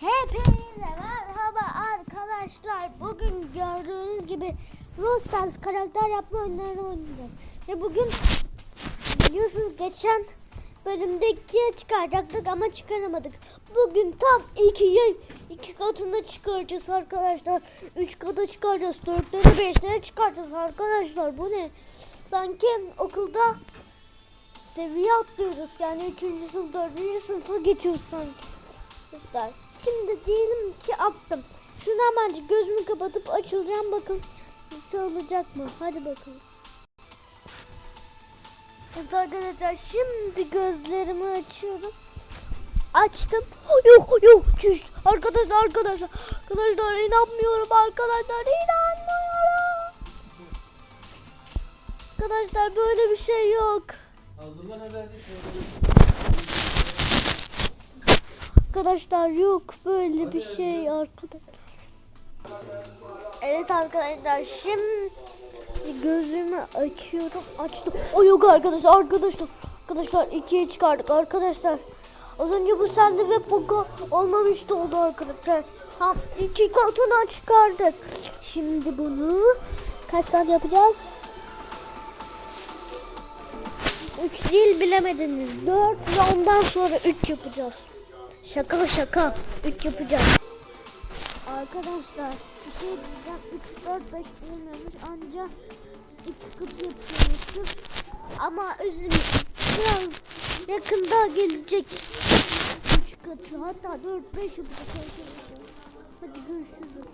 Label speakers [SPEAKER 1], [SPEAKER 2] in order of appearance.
[SPEAKER 1] Hepinize merhaba arkadaşlar. Bugün gördüğünüz gibi Rostars karakter yapma oyunlarını oynayacağız. Ve bugün biliyorsunuz geçen bölümde ikiye çıkaracaktık ama çıkaramadık. Bugün tam ikiye iki katını çıkaracağız arkadaşlar. Üç kata çıkaracağız. Dörtleri beşleri çıkaracağız arkadaşlar. Bu ne? Sanki okulda seviye atlıyoruz. Yani üçüncü sınıf, dördüncü sınıfa geçiyoruz sanki. Çocuklar, Şimdi diyelim ki attım. Şunu hemen gözümü kapatıp açılacağım bakın. Bir şey olacak mı? Hadi bakalım. Evet arkadaşlar şimdi gözlerimi açıyorum. Açtım. Yok yok çüş. Arkadaşlar arkadaşlar. Arkadaşlar inanmıyorum arkadaşlar inanmıyorum. Arkadaşlar böyle bir şey yok.
[SPEAKER 2] Hazırlan efendim.
[SPEAKER 1] Arkadaşlar yok böyle bir şey arkadaşlar. Evet arkadaşlar şimdi gözümü açıyorum. Açtım. O yok arkadaşlar arkadaşlar. Arkadaşlar ikiye çıkardık arkadaşlar. Az önce bu sende ve poka olmamıştı oldu arkadaşlar. Tam iki katına çıkardık. Şimdi bunu kaç kat yapacağız? Üç değil bilemediniz. Dört ve ondan sonra üç yapacağız. Şaka şaka. Üç yapacağız. Arkadaşlar bir şey diyeceğim. 3, 4, 5 bilmiyormuş. Ancak iki kız yapıyormuşuz. Ama üzülmeyin. Biraz yakında gelecek. 3 katı hatta 4, 5 yapacağız arkadaşlar. Hadi görüşürüz.